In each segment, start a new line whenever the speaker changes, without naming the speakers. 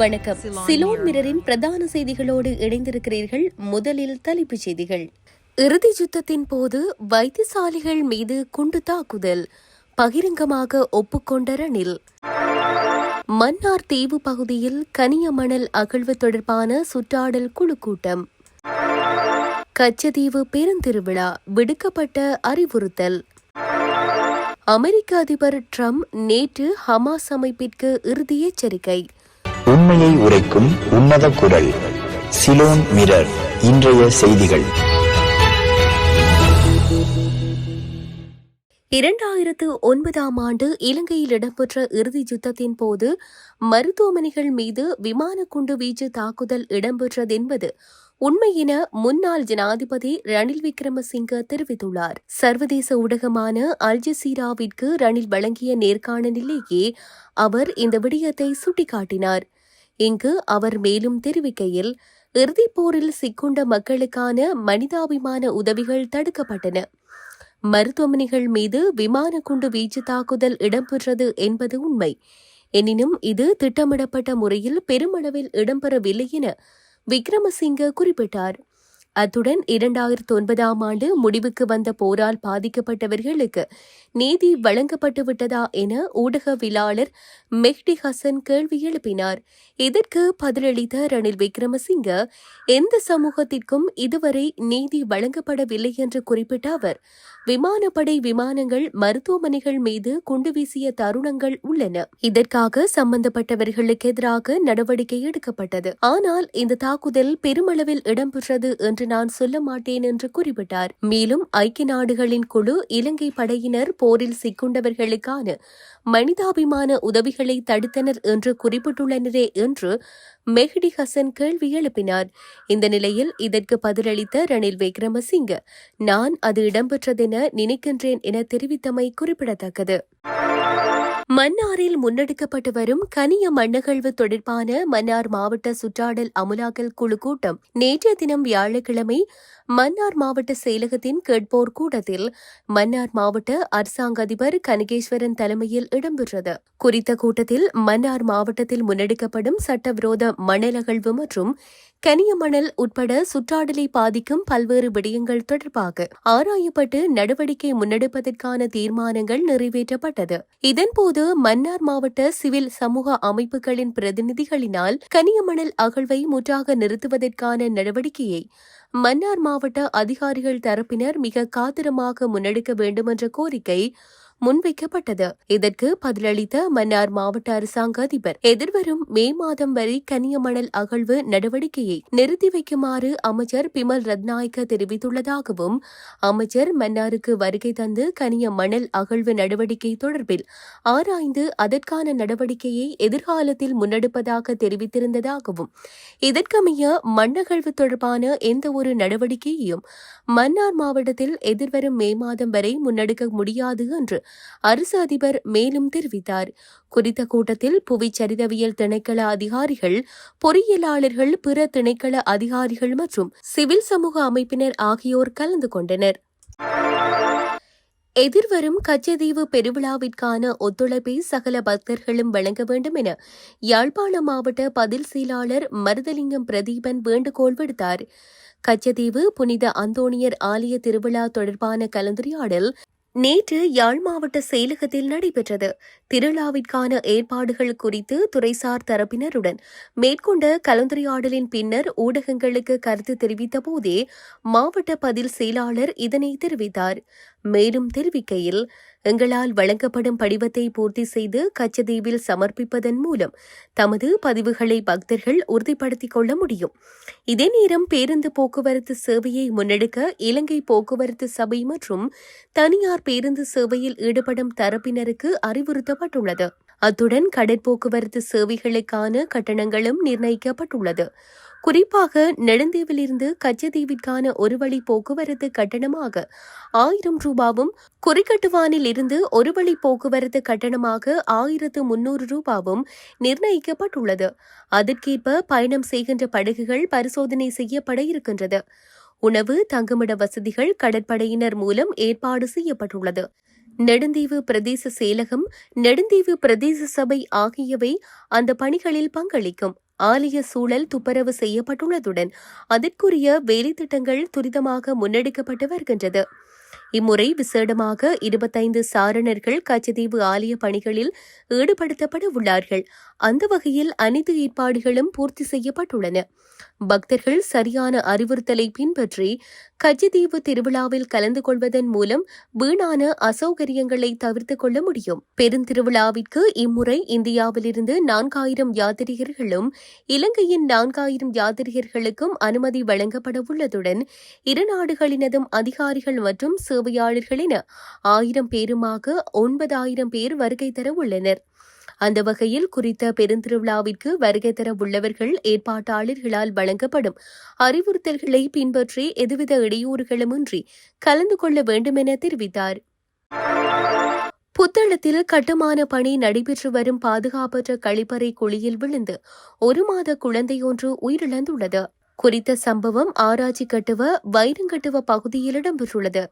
வணக்கம். சிலோன் மிரரின் பிரதான செய்திகளோடு இணைந்திருக்கிறீர்கள் முதலில் தலைப்புச் செய்திகள். இறுதி யுத்தத்தின் போது வைத்தியசாலைகள் மீது குண்டு தாக்குதல். பகிரங்கமாக ஒப்புக்கொண்ட ரணில். மன்னார் தீவு பகுதியில் கனிய மணல் அகழ்வு தொடர்பான சுற்றாடல் குழு கூட்டம். கச்சதீவு பெருந்திருவிழா விடுக்கப்பட்ட அறிவுறுத்தல். அமெரிக்க அதிபர் ட்ரம்ப் நேற்று ஹமாஸ் அமைப்பிற்கு இறுதி எச்சரிக்கை.
உண்மையை உரைக்கும் உன்னத குரல் சிலோன் மிரர் இன்றைய செய்திகள்.
இரண்டாயிரத்து ஒன்பதாம் ஆண்டு இலங்கையில் இடம்பெற்ற இறுதி யுத்தத்தின் போது மருத்துவமனைகள் மீது விமான குண்டு வீச்சு தாக்குதல் இடம்பெற்றது என்பது உண்மை முன்னாள் ஜனாதிபதி ரணில் விக்ரமசிங்க தெரிவித்துள்ளார். சர்வதேச ஊடகமான அல்ஜசீராவிற்கு ரணில் வழங்கிய நேர்காணலிலேயே அவர் இந்த விடயத்தை சுட்டிக்காட்டினார். இங்கு அவர் மேலும் தெரிவிக்கையில் இறுதிப் போரில் சிக்குண்ட மக்களுக்கான மனிதாபிமான உதவிகள் தடுக்கப்பட்டன. மருத்துவமனைகள் மீது விமான குண்டு வீச்சு தாக்குதல் இடம்பெற்றது என்பது உண்மை. எனினும் இது திட்டமிடப்பட்ட முறையில் பெருமளவில் இடம்பெறவில்லை என விக்ரமசிங்க குறிப்பிட்டார். அத்துடன் இரண்டாயிரத்து ஒன்பதாம் ஆண்டு முடிவுக்கு வந்த போரால் பாதிக்கப்பட்டவர்களுக்கு நீதி வழங்கப்பட்டு விட்டதா என ஊடகவியலாளர் மெஹ்டி ஹசன் கேள்வி எழுப்பினார். இதற்கு பதிலளித்த ரணில் விக்ரமசிங்க எந்த சமூகத்திற்கும் இதுவரை நீதி வழங்கப்படவில்லை என்று குறிப்பிட்ட அவர் விமானப்படை விமானங்கள் மருத்துவமனைகள் மீது குண்டு வீசிய தருணங்கள் உள்ளன. இதற்காக சம்பந்தப்பட்டவர்களுக்கு எதிராக நடவடிக்கை எடுக்கப்பட்டது. ஆனால் இந்த தாக்குதல் பெருமளவில் இடம்பெற்றது என்று நான் சொல்ல மாட்டேன் என்று குறிப்பிட்டார். மேலும் ஐக்கிய நாடுகளின் குழு இலங்கை படையினர் போரில் சிக்குண்டவர்களுக்கான மனிதாபிமான உதவிகளை தடுத்தனர் என்று குறிப்பிட்டுள்ளனரே என்று மெஹடி ஹசன் கேள்வி எழுப்பினார். இந்த நிலையில் இதற்கு பதிலளித்த ரணில் விக்ரமசிங்க நான் அது இடம்பெற்றதென நினைக்கின்றேன் என தெரிவித்தமை குறிப்பிடத்தக்கது. மன்னாரில் முன்னெடுக்கப்பட்டு வரும் கனிய மண்ணகழ்வு தொடர்பான மன்னார் மாவட்ட சுற்றாடல் அமுலாக்கல் குழு கூட்டம் நேற்றைய தினம் வியாழக்கிழமை மன்னார் மாவட்ட செயலகத்தின் கேட்போர் கூட்டத்தில் மன்னார் மாவட்ட அரசாங்க அதிபர் கனகேஸ்வரன் தலைமையில் இடம்பெற்றது. குறித்த கூட்டத்தில் மன்னார் மாவட்டத்தில் முன்னெடுக்கப்படும் சட்டவிரோத மணலகழ்வு மற்றும் கனிய மணல் உட்பட சுற்றாடலை பாதிக்கும் பல்வேறு விடயங்கள் தொடர்பாக ஆராயப்பட்டு நடவடிக்கை முன்னெடுப்பதற்கான தீர்மானங்கள் நிறைவேற்றப்பட்டது. இதன்போது மன்னார் மாவட்ட சிவில் சமூக அமைப்புகளின் பிரதிநிதிகளினால் கனியமணல் அகழ்வை முற்றாக நிறுத்துவதற்கான நடவடிக்கையை மன்னார் மாவட்ட அதிகாரிகள் தரப்பினர் மிக காத்திரமாக முன்னெடுக்க வேண்டும் என்ற கோரிக்கை முன்வைக்கப்பட்டது. இதற்கு பதிலளித்த மன்னார் மாவட்ட அரசாங்க அதிபர் எதிர்வரும் மே மாதம் வரை கனியமணல் அகழ்வு நடவடிக்கையை நிறுத்தி வைக்குமாறு அமைச்சர் பிமல் ரத்நாயக்க தெரிவித்துள்ளதாகவும் அமைச்சர் மன்னாருக்கு வருகை தந்து கனிய மணல் அகழ்வு நடவடிக்கை தொடர்பில் ஆராய்ந்து அதற்கான நடவடிக்கையை எதிர்காலத்தில் முன்னெடுப்பதாக தெரிவித்திருந்ததாகவும் இதற்கமைய மண்ணகழ்வு தொடர்பான எந்த ஒரு நடவடிக்கையையும் மன்னார் மாவட்டத்தில் எதிர்வரும் மே மாதம் வரை முன்னெடுக்க முடியாது என்று அரசு அதிபர் மேலும் தெரிவித்தார். குறித்த கூட்டத்தில் புவிச்சரிதவியல் திணைக்கள அதிகாரிகள் பொறியியலாளர்கள் பிற திணைக்கள அதிகாரிகள் மற்றும் சிவில் சமூக அமைப்பினர் ஆகியோர் கலந்து கொண்டனர். எதிர்வரும் கச்சதீவு பெருவிழாவிற்கான ஒத்துழைப்பை சகல பக்தர்களும் வழங்க வேண்டும் என யாழ்ப்பாண மாவட்ட பதில் செயலாளர் மருதலிங்கம் பிரதீபன் வேண்டுகோள் விடுத்தார். கச்சதீவு புனித அந்தோணியர் ஆலய திருவிழா தொடர்பான கலந்துரையாடல் நேற்று யாழ் மாவட்ட செயலகத்தில் நடைபெற்றது. திருவிழாவிற்கான ஏற்பாடுகள் குறித்து துறைசார் தரப்பினருடன் மேற்கொண்ட கலந்துரையாடலின் பின்னர் ஊடகங்களுக்கு கருத்து தெரிவித்த போதே மாவட்ட பதில் செயலாளர் இதனை தெரிவித்தார். மேலும் தெரிவிக்கையில் எங்களால் வழங்கப்படும் படிவத்தை பூர்த்தி செய்து கச்சதீவில் சமர்ப்பிப்பதன் மூலம் தமது பதிவுகளை பக்தர்கள் உறுதிப்படுத்திக் கொள்ள முடியும். இதே நேரம் பேருந்து போக்குவரத்து சேவையை முன்னெடுக்க இலங்கை போக்குவரத்து சபை மற்றும் தனியார் பேருந்து சேவையில் ஈடுபடும் தரப்பினருக்கு அறிவுறுத்தப்பட்டுள்ளது. அத்துடன் கடற்போக்குவரத்து சேவைகளுக்கான கட்டணங்களும் நிர்ணயிக்கப்பட்டுள்ளது. குறிப்பாக நெடுந்தீவிலிருந்து கச்சதீவிற்கான ஒரு வழி போக்குவரத்து கட்டணமாக ஆயிரம் ரூபாவும் குறிக்கட்டுவானில் இருந்து ஒரு வழி போக்குவரத்து கட்டணமாக ஆயிரத்து முன்னூறு ரூபாவும் நிர்ணயிக்கப்பட்டுள்ளது. அதற்கேற்ப பயணம் செய்கின்ற படகுகள் பரிசோதனை செய்யப்பட இருக்கின்றது. உணவு தங்குமிட வசதிகள் கடற்படையினர் மூலம் ஏற்பாடு செய்யப்பட்டுள்ளது. நெடுந்தீவு பிரதேச செயலகம் நெடுந்தீவு பிரதேச சபை ஆகியவை அந்த பணிகளில் பங்களிக்கும். ஆலய சூழல் துப்பரவு செய்யப்பட்டுள்ளதுடன் அதற்குரிய வேலைத்திட்டங்கள் துரிதமாக முன்னெடுக்கப்பட்டு வருகின்றது. இம்முறை விசேடமாக இருபத்தைந்து சாரணர்கள் கச்சதீவு ஆலய பணிகளில் ஈடுபடுத்தப்பட உள்ளார்கள். அந்த வகையில் அனைத்து ஏற்பாடுகளும் பூர்த்தி செய்யப்பட்டுள்ளன. பக்தர்கள் சரியான அறிவுறுத்தலை பின்பற்றி கச்சதீவு திருவிழாவில் கலந்து கொள்வதன் மூலம் வீணான அசௌகரியங்களை தவிர்த்துக் கொள்ள முடியும். பெருந்திருவிழாவிற்கு இம்முறை இந்தியாவிலிருந்து நான்காயிரம் யாத்திரிகர்களும் இலங்கையின் நான்காயிரம் யாத்திரிகர்களுக்கும் அனுமதி வழங்கப்பட உள்ளதுடன் இரு நாடுகளினதும் அதிகாரிகள் மற்றும் சேவையாளர்கள் என ஆயிரம் பேருமாக ஒன்பதாயிரம் பேர் வருகை தர உள்ளனர். அந்த வகையில் குறித்த பெருந்திருவிழாவிற்கு வருகை தர உள்ளவர்கள் ஏற்பாட்டாளர்களால் வழங்கப்படும் அறிவுறுத்தல்களை பின்பற்றி எதுவித இடையூறுகளுமின்றி கலந்து கொள்ள வேண்டும் என தெரிவித்தார். புத்தளத்தில் கட்டுமான பணி நடைபெற்று வரும் பாதுகாப்பற்ற கழிப்பறை குழியில் விழுந்து ஒரு மாத குழந்தையொன்று உயிரிழந்துள்ளது. குறித்த சம்பவம் ஆராய்ச்சி கட்டுவ வைரங்கட்டுவ பகுதியில் இடம்பெற்றுள்ளது.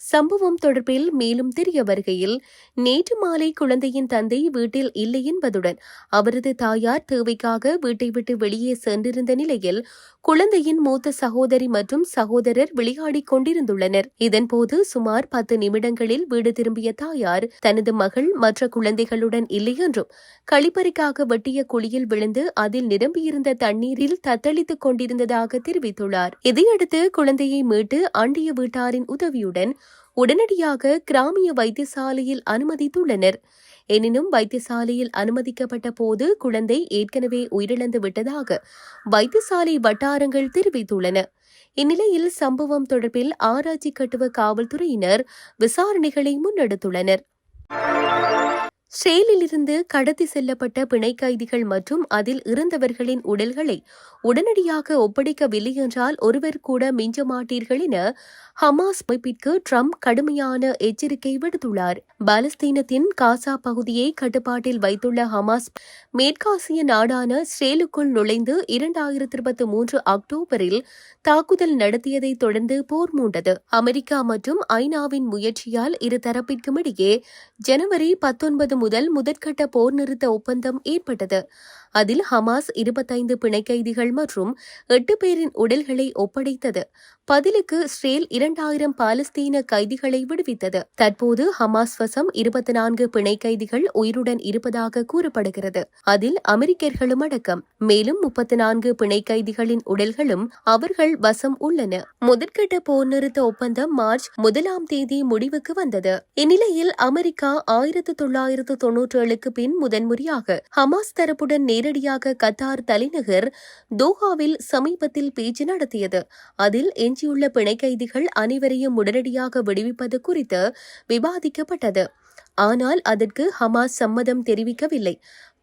சம்பவம் தொடர்பில் மேலும் தெரிய வருகையில் நேற்று மாலை குழந்தையின் தந்தை வீட்டில் இல்லை என்பதுடன் அவரது தாயார் தேவைக்காக வீட்டை விட்டு வெளியே சென்றிருந்த நிலையில் குழந்தையின் மூத்த சகோதரி மற்றும் சகோதரர் விளையாடிக் கொண்டிருந்துள்ளனர். இதன்போது சுமார் பத்து நிமிடங்களில் வீடு திரும்பிய தாயார் தனது மகள் மற்ற குழந்தைகளுடன் இல்லை என்றும் கழிப்பறைக்காக வெட்டிய குழியில் விழுந்து அதில் நிரம்பியிருந்த தண்ணீரில் தத்தளித்துக் கொண்டிருந்ததாக தெரிவித்துள்ளார். இதையடுத்து குழந்தையை மீட்டு அண்டிய வீட்டாரின் உதவியுடன் உடனடியாக கிராமிய வைத்தியசாலையில் அனுமதித்துள்ளனர். எனினும் வைத்தியசாலையில் அனுமதிக்கப்பட்ட போது குழந்தை ஏற்கனவே உயிரிழந்து விட்டதாக வைத்தியசாலை வட்டாரங்கள் தெரிவித்துள்ளன. இந்நிலையில் சம்பவம் தொடர்பில் ஆராய்ச்சி கட்டுவ காவல்துறையினர் விசாரணைகளை முன்னெடுத்துள்ளனர். செயலிலிருந்து கடத்தி செல்லப்பட்ட பிணை கைதிகள் மற்றும் அதில் இருந்தவர்களின் உடல்களை உடனடியாக ஒப்படைக்கவில்லை என்றால் ஒருவர் கூட மிஞ்ச மாட்டீர்கள் என ஹமாஸ் அமைப்பிற்கு ட்ரம்ப் கடுமையான எச்சரிக்கை விடுத்துள்ளார். பாலஸ்தீனத்தின் காசா பகுதியை கட்டுப்பாட்டில் வைத்துள்ள ஹமாஸ் மேற்காசிய நாடான ஸ்ரேலுக்குள் நுழைந்து இரண்டாயிரத்தி இருபத்தி மூன்று அக்டோபரில் தாக்குதல் நடத்தியதை தொடர்ந்து போர் மூண்டது. அமெரிக்கா மற்றும் ஐநாவின் முயற்சியால் இரு தரப்பிற்கும் இடையே ஜனவரி பத்தொன்பது முதல் முதற்கட்ட போர் நிறுத்த ஒப்பந்தம் ஏற்பட்டது. அதில் ஹமாஸ் இருபத்தைந்து பிணை கைதிகள் மற்றும் எட்டு பேரின் உடல்களை ஒப்படைத்தது. பதிலுக்கு இஸ்ரேல் இரண்டாயிரம் பாலஸ்தீன கைதிகளை விடுவித்தது. தற்போது ஹமாஸ் வசம் இருபத்தி நான்கு பிணை கைதிகள் உயிருடன் இருப்பதாக கூறப்படுகிறது. அதில் அமெரிக்கர்களும் அடக்கம். மேலும் முப்பத்தி நான்கு பிணை கைதிகளின் உடல்களும் அவர்கள் வசம் உள்ளன. முதற்கட்ட போர் நிறுத்த ஒப்பந்தம் மார்ச் முதலாம் தேதி முடிவுக்கு வந்தது. இந்நிலையில் அமெரிக்கா ஆயிரத்து தொள்ளாயிரத்து தொன்னூற்றி ஏழுக்கு பின் முதன்முறையாக ஹமாஸ் தரப்புடன் நேரடியாக கத்தார் தலைநகர் தோஹாவில் சமீபத்தில் பேச்சு நடத்தியது. அதில் எஞ்சியுள்ள பிணை கைதிகள் அனைவரையும் உடனடியாக விடுவிப்பது குறித்து விவாதிக்கப்பட்டது. ஆனால் அதற்கு ஹமாஸ் சம்மதம் தெரிவிக்கவில்லை.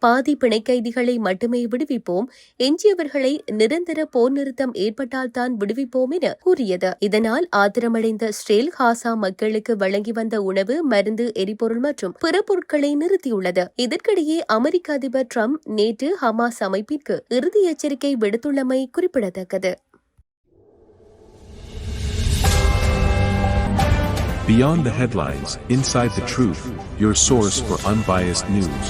பாதி பிணைக் கைதிகளை மட்டுமே விடுவிப்போம். எஞ்சியவர்களை நிரந்தர போர் நிறுத்தம் ஏற்பட்டால் தான் விடுவிப்போம் என கூறியது. இதனால் ஆத்திரமடைந்த ஸ்ரேல் ஹாசா மக்களுக்கு வழங்கி வந்த உணவு மருந்து எரிபொருள் மற்றும் பிற பொருட்களை நிறுத்தியுள்ளது. இதற்கிடையே அமெரிக்க அதிபர் ட்ரம்ப் நேற்று ஹமாஸ் அமைப்பிற்கு இறுதி எச்சரிக்கை விடுத்துள்ளமை குறிப்பிடத்தக்கது.
Beyond the headlines, inside the truth, your source for unbiased news.